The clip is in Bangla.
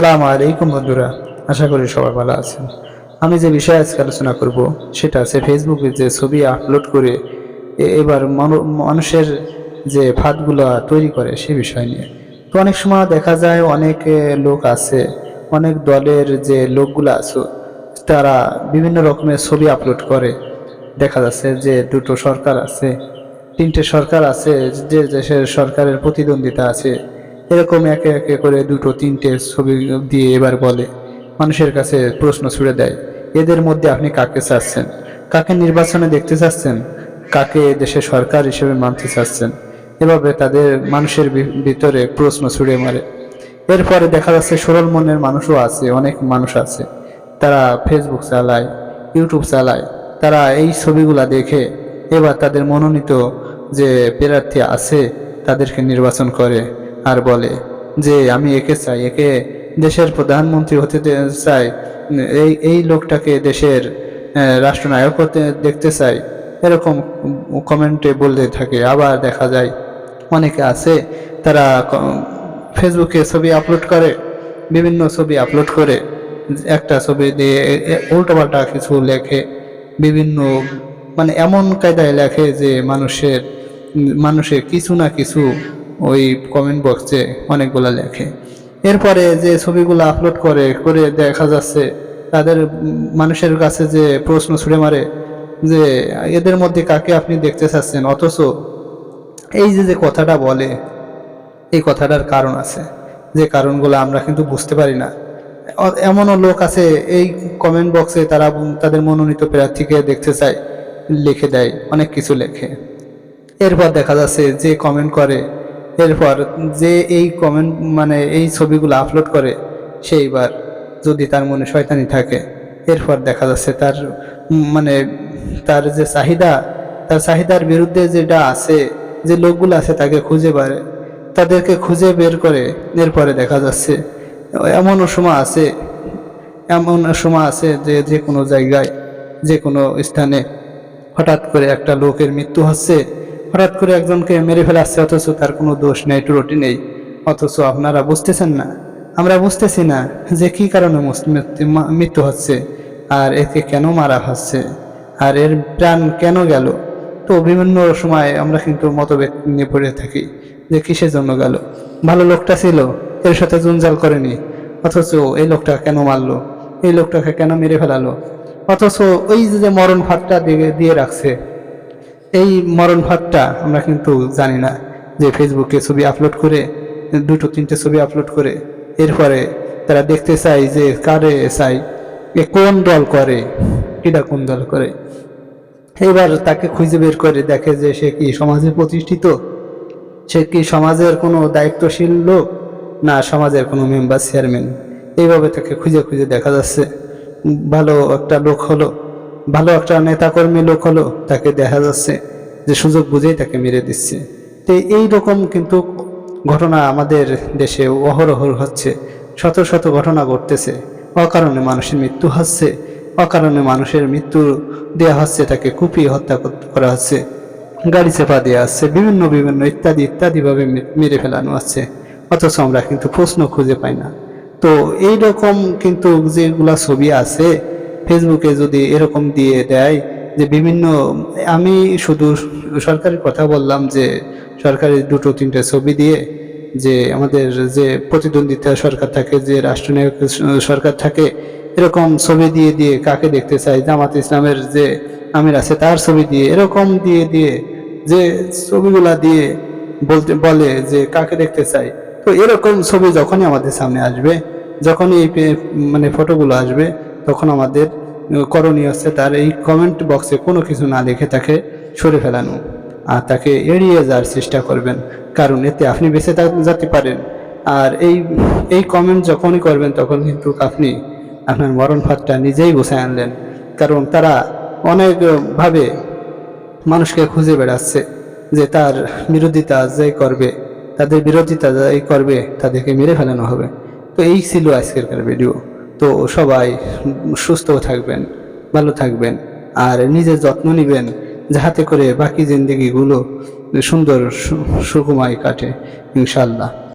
আসসালামু আলাইকুম বন্ধুরা, আশা করি সবাই ভালো আছেন। আমি যে বিষয়ে আজকে আলোচনা করব, সেটা আছে ফেসবুকে যে ছবি আপলোড করে এবার মানুষের যে ফাঁদগুলো তৈরি করে সে বিষয় নিয়ে। তো অনেক সময় দেখা যায় অনেক লোক আছে, অনেক দলের যে লোকগুলো আছে, তারা বিভিন্ন রকমের ছবি আপলোড করে। দেখা যাচ্ছে যে দুটো সরকার আছে, তিনটে সরকার আছে, যে দেশের সরকারের প্রতিদ্বন্দ্বিতা আছে। এরকম একে একে করে দুটো, তিনটে ছবি দিয়ে এবার বলে, মানুষের কাছে প্রশ্ন ছুড়ে দেয়, এদের মধ্যে আপনি কাকে চাচ্ছেন? কাকে নির্বাচনে দেখতে চাচ্ছেন? কাকে দেশের সরকার হিসেবে মানতে চাচ্ছেন? এভাবে তাদের মানুষের ভিতরে প্রশ্ন ছুড়ে মারে। এরপরে দেখা যাচ্ছে সরল মনের মানুষও আছে, অনেক মানুষ আছে। তারা ফেসবুক চালায় ইউটিউব চালায়, তারা এই ছবিগুলা দেখে এবার তাদের মনোনীত যে প্রার্থী আছে, তাদেরকে নির্বাচন করে। আর বলে, যে আমি একে চাই, একে দেশের প্রধানমন্ত্রী হতে চাই, এই এই লোকটাকে দেশের রাষ্ট্রনায়ক হতে দেখতে চাই। এরকম কমেন্টে বলতে থাকে। আবার দেখা যায়, অনেকে আছে, তারা ফেসবুকে ছবি আপলোড করে, বিভিন্ন ছবি আপলোড করে, একটা ছবি দিয়ে উল্টোপাল্টা কিছু লেখে, বিভিন্ন মানে এমন কায়দায় লেখে যে মানুষের মানুষের কিছু না কিছু ওই কমেন্ট বক্সে অনেকগুলো লেখে। এরপরে যে ছবিগুলো আপলোড করে করে দেখা যাচ্ছে, তাদের মানুষের কাছে যে প্রশ্ন ছুড়ে মারে, যে এদের মধ্যে কাকে আপনি দেখতে চাচ্ছেন? অথচ এই যে যে কথাটা বলে, এই কথাটার কারণ আছে। যে কারণগুলো আমরা কিন্তু বুঝতে পারি না। এমনও লোক আছে, এই কমেন্ট বক্সে তারা তাদের মনোনীত প্রার্থীকে দেখতে চায়, লিখে দেয়, অনেক কিছু লেখে। এরপর দেখা যাচ্ছে যে কমেন্ট করে এরপর যে এই কমেন্ট মানে এই ছবিগুলো আপলোড করে সেইবার যদি তার মনে শয়তানি থাকে, এরপর দেখা যাচ্ছে তার মানে তার যে চাহিদা, তার চাহিদার বিরুদ্ধে যেটা আছে, যে লোকগুলো আছে তাকে খুঁজে পারে তাদেরকে খুঁজে বের করে এরপরে দেখা যাচ্ছে, এমনও সময় আছে এমন সময় আছে যে যে কোনো জায়গায় যে কোনো স্থানে হঠাৎ করে একটা লোকের মৃত্যু হচ্ছে হঠাৎ করে একজনকে মেরে ফেলাচ্ছে অথচ তার কোনো দোষ নেই, ত্রুটি নেই। অথচ আপনারা বুঝতেছেন না। আমরা বুঝতেছি না যে কি কারণে মুস- মৃত্যু- মৃত্যু হচ্ছে আর একে কেন মারা হচ্ছে আর এর প্রাণ কেন গেল। তো বিভিন্ন সময় আমরা কিন্তু মতভেদ নিয়ে পড়ে থাকি যে কিসের জন্য গেল। ভালো লোকটা ছিল, এর সাথে জঞ্জাল করেনি। অথচ এই লোকটা কেন মারলো? এই লোকটাকে কেন মেরে ফেলালো? অথচ ওই যে মরণ ভাতটা দিয়ে দিয়ে রাখছে এই মরণ ভাবটা আমরা কিন্তু জানি না যে ফেসবুকে ছবি আপলোড করে, দুটো, তিনটে ছবি আপলোড করে, এরপরে তারা দেখতে চাই যে কারে চাই এ কোন দল করে কিটা কোন দল করে। এবার তাকে খুঁজে বের করে দেখে যে সে কি সমাজে প্রতিষ্ঠিত? সে কি সমাজের কোনো দায়িত্বশীল লোক? না, সমাজের কোনো মেম্বার চেয়ারম্যান এইভাবে তাকে খুঁজে খুঁজে দেখা যাচ্ছে। ভালো একটা লোক হলো। ভালো একটা নেতাকর্মী লোক হলো, তাকে দেখা যাচ্ছে যে সুযোগ বুঝেই তাকে মেরে দিচ্ছে। তো এই রকম কিন্তু ঘটনা আমাদের দেশে অহরহ হচ্ছে। শত শত ঘটনা ঘটতেছে। অকারণে মানুষের মৃত্যু হচ্ছে, অকারণে মানুষের মৃত্যু দেওয়া হচ্ছে, তাকে কুপিয়ে হত্যা করা হচ্ছে, গাড়ি চেপা দেওয়া আছে বিভিন্ন বিভিন্ন ইত্যাদি ইত্যাদি ভাবে মেরে ফেলানো আছে অথচ আমরা কিন্তু প্রশ্ন খুঁজে পাই না। তো এই রকম কিন্তু যেগুলা ছবি আছে ফেসবুকে যদি এরকম দিয়ে দেয় যে বিভিন্ন, আমি শুধু সরকারি কথা বললাম যে সরকারি দুটো, তিনটে ছবি দিয়ে যে আমাদের যে প্রতিদ্বন্দ্বিতা সরকার থাকে, যে রাষ্ট্রনায়ক সরকার থাকে, এরকম ছবি দিয়ে দিয়ে কাকে দেখতে চাই? জামাত ইসলামের যে আমির আছে, তার ছবি দিয়ে, এরকম দিয়ে দিয়ে যে ছবিগুলা দিয়ে বলতে, বলে যে কাকে দেখতে চাই? তো এরকম ছবি যখনই আমাদের সামনে আসবে, যখনই এই মানে ফটোগুলো আসবে তখন আমাদের করণীয় হচ্ছে তার এই কমেন্ট বক্সে কোনো কিছু না লিখে তাকে সরে ফেলানো আর তাকে এড়িয়ে যাওয়ার চেষ্টা করবেন। কারণ এতে আপনি বেঁচে যেতে পারেন। আর এই এই কমেন্ট যখনই করবেন তখন কিন্তু আপনি আপনার মরণ ফাঁদটা নিজেই গোছায় আনলেন। কারণ তারা অনেকভাবে মানুষকে খুঁজে বেড়াচ্ছে যে তার বিরোধিতা যে করবে, তাদের বিরোধিতা যাই করবে, তাদেরকে মেরে ফেলানো হবে। তো এই ছিল আজকেরকার ভিডিও। তো সবাই সুস্থ থাকবেন, ভালো থাকবেন, আর নিজের যত্ন নেবেন যাহাতে করে বাকি জিন্দিগিগুলো সুন্দর সুকুমায় কাটে ইনশাল্লাহ